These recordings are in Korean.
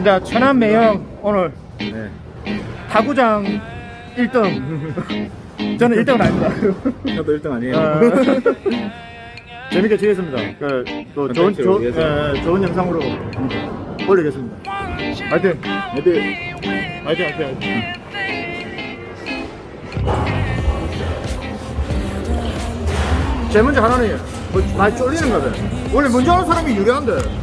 이제 천안 매형 오늘 네. 타구장 1등. 저는 1등은 아닙니다. 저도 1등 아니에요. 어, 재밌게 지냈습니다. 그, 또 좋은, 컨텐츠를 위해서. 예, 좋은 영상으로 올리겠습니다. 화이팅! 애들 화이팅, 화이팅, 화이팅. 제일 먼저 하나는 뭐, 많이 쫄리는 거다. 원래 먼저 하는 사람이 유리한데.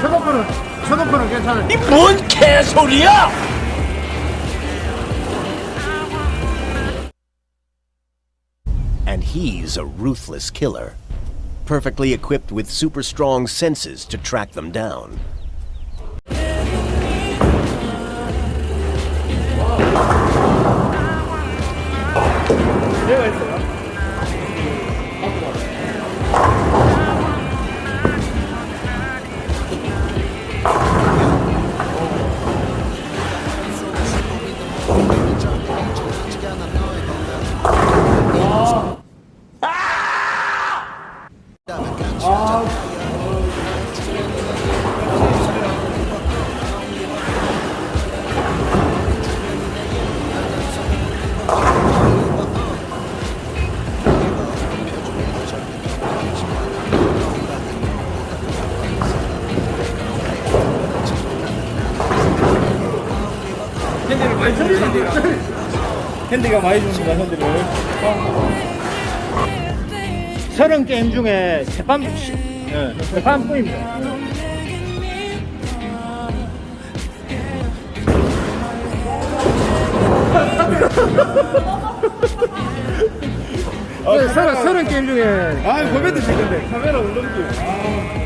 최고표는, 최고표는 괜찮아요. 뭔 개소리야! He's a ruthless killer, perfectly equipped with super strong senses to track them down. 얘 핸디가 많이 줍니다, 핸디를. 서른 게임 중에 세판, 예. 네, 서른, 서른 게임 중에. 아, 고배도 찍은데. 카메라 울렁기. 안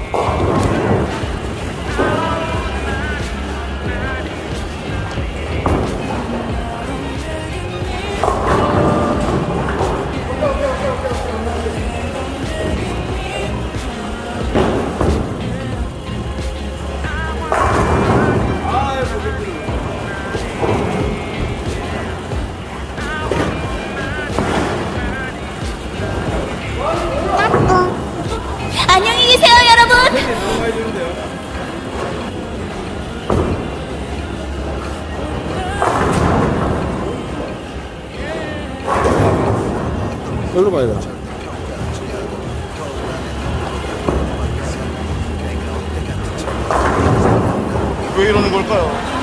왜 이러는 걸까요?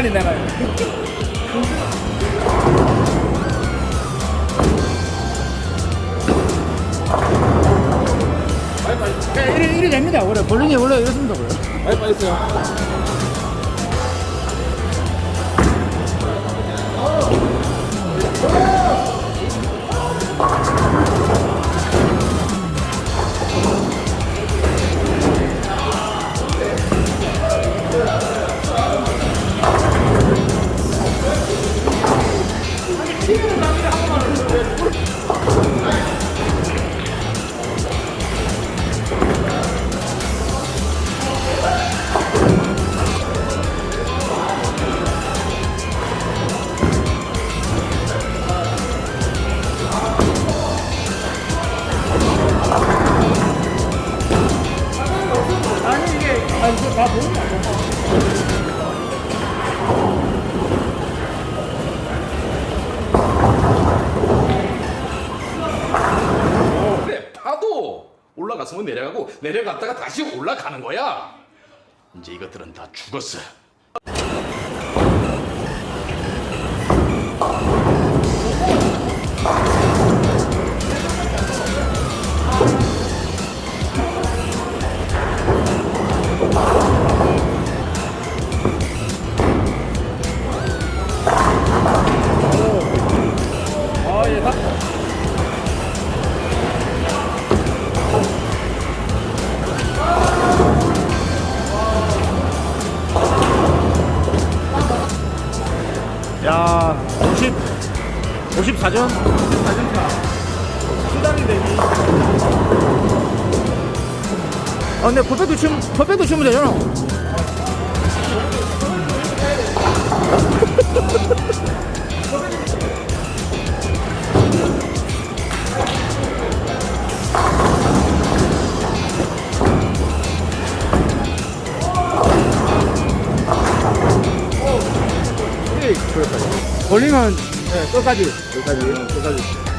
빨리 내놔요. 이래, 이래 됩니다. 원래 볼링이 원래 이렇습니다. 원래. 빨리 빨리 있어 아니 이게 아니 이거 다 보는 거 아니야? 그래 파도 올라갔으면 내려가고 내려갔다가 다시 올라가는 거야. 이제 이것들은 다 죽었어 54전? 54전차. 수단이 되니. 아, 근데 퍼펙트 치면, 퍼펙트 치면 되잖아. 예, 그럴 네, 끝까지, 끝까지, 끝까지.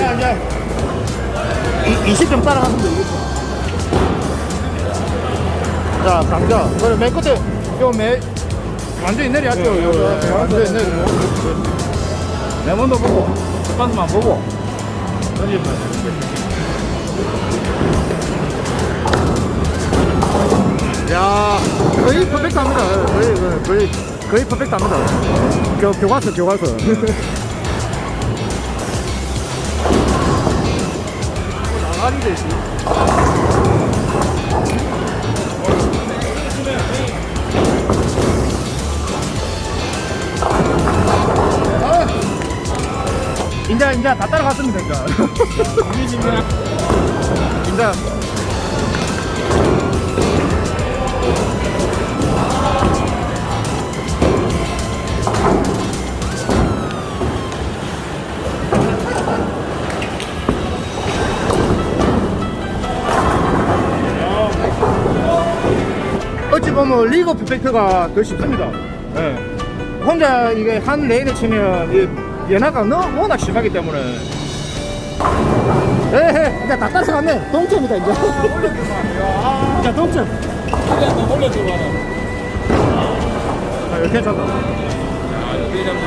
야, 이제 이, 20점 따라가면 돼, 20점. 자, 강자. 그래, 맨 끝에, 요 매, 완전히 내려왔죠, 요, 요, 완전히 내려. 레몬도 보고, 스판스만 보고. 야, 거의 퍼펙트 합니다. 거의, 거의, 거의 퍼펙트 합니다. 교, 교과서, 교과서. 나가리 되지. 인자 인자 다 따라갔습니다 인자. 인자. 리그 퍼펙트가 더 쉽습니다. 예. 혼자 이게 한 레인을 치면 이 연하가 너무 워낙 심하기 때문에. 에헤, 이제 다 따라갔네. 동점이다, 이제. 자, 동점. 한번 올려주고 하나. 아, 이거 괜찮다. 아, 되게 잡자.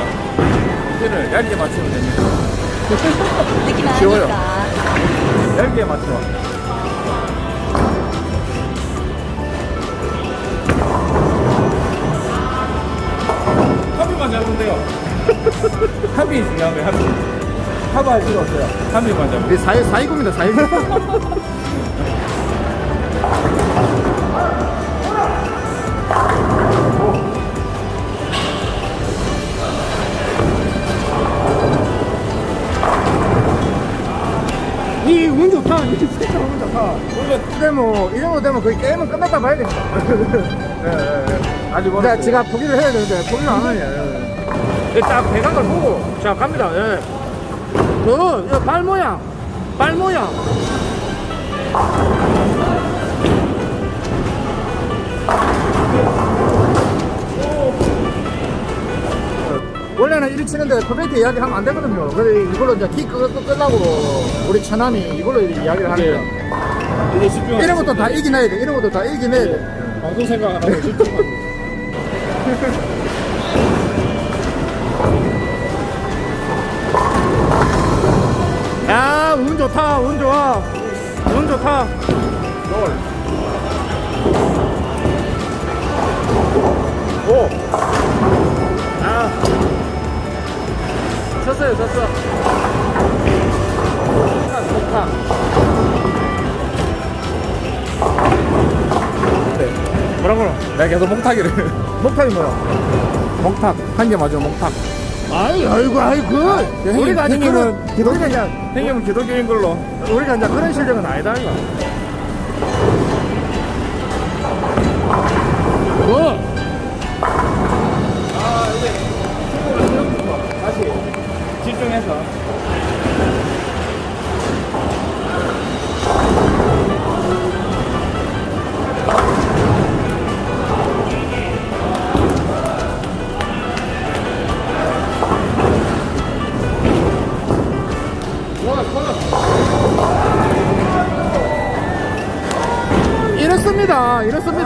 이제는 얇게 맞추면 됩니다. 느낌 쉬워요. 아니까. 얇게 맞춰. 합의만 잡으면 돼요. 합의 거예요, 합의. 합의할 필요 없어요. 합의만 잡으면 이 사이, 사이구입니다, 사이구. 정도 되면 이 정도 되면 거의 게임은 끝났다 봐야 됩니다. 예, 예, 예. 근데 멀었어요. 제가 포기를 해야 되는데 포기를 안 하냐. 예. 딱 배각을 보고 자 갑니다. 예. 그, 이발 모양, 발 모양. 원래는 이리 치는데 퍼펙트 이야기 하면 안 되거든요. 그래 이걸로 이제 키 끄, 끄, 끝나고 우리 천남이 이걸로 이야기를 하니까. 이제 집중. 이런 것도 다 이겨내야 돼. 이런 것도 다 이겨내야 돼. 방송 생각 안 하고 집중하고. 좋다, 운 좋아. 운 좋다. 오. 아. 쳤어요, 쳤어. 좋다. 뭐라고? 내가 계속 몽타기를. 목탁이 뭐야? 몽탁. 한 개 맞아, 몽탁. 아이, 아이고, 아이고. 우리가 형님은 그런, 우리가 이제, 형님은 기독교인 걸로. 우리가 이제 그런 실력은 아니다, 이거. 뭐?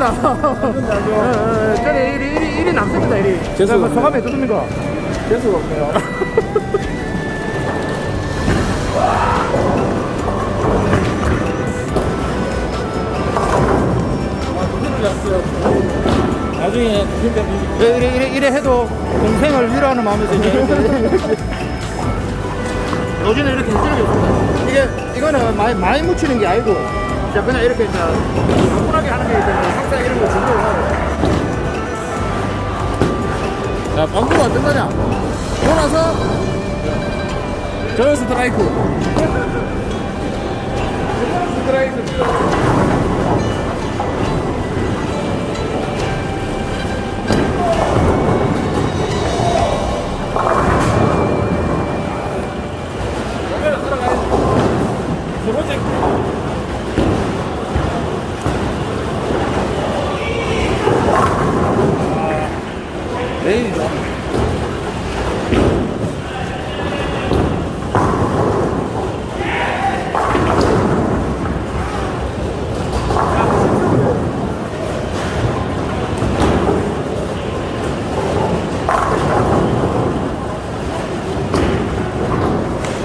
이렇습니다. 이렇습니다. 예, 예, 저리 일이, 일이, 일이 남습니다, 일이. 재수가 뭐 없네요. 소감이 어떻습니까? 재수가 없네요. 나중에 예, 이래, 이래, 이래 해도 동생을 위로하는 마음에서 이제 이렇게. 요즘은 이렇게 해주는 게 없습니다. 이게, 이거는 많이, 많이 묻히는 게 아니고, 자, 그냥 이렇게 이 제 가뿐하게 하는 게 때문에 항상 이런 거 준비를 해요. 야, 방구가 안 된다냐? 돌아서 저는 스트라이크. 스트라이크. 두 번째 내일이죠.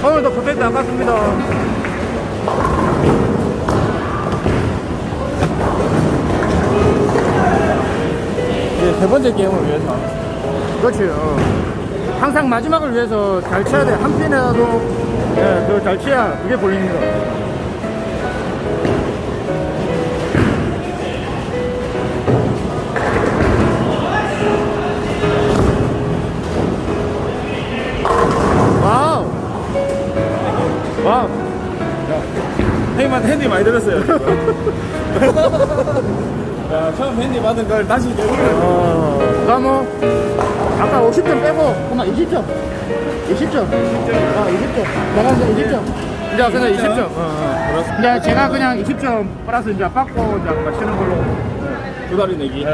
오늘도 퍼펙트 안 갔습니다. 세 번째 게임을 위해서. 그렇지. 어. 항상 마지막을 위해서 잘 쳐야 돼. 한 핀이라도 예, 그걸 잘 쳐야 그게 볼링입니다. 와우. 와우. 형님한테 핸디 많이 들었어요. 야, 처음 핸디 받은 걸 다시 내보내요. 어, 그뭐 아까 50점 빼고 그만 20점. 20점. 아 20점. 내가 이제 20점. 이제 그냥 20점. 어, 어. 이제 제가 그냥 20점 플러스 이제 받고 이제 맞추는 걸로. 두 다리 내기.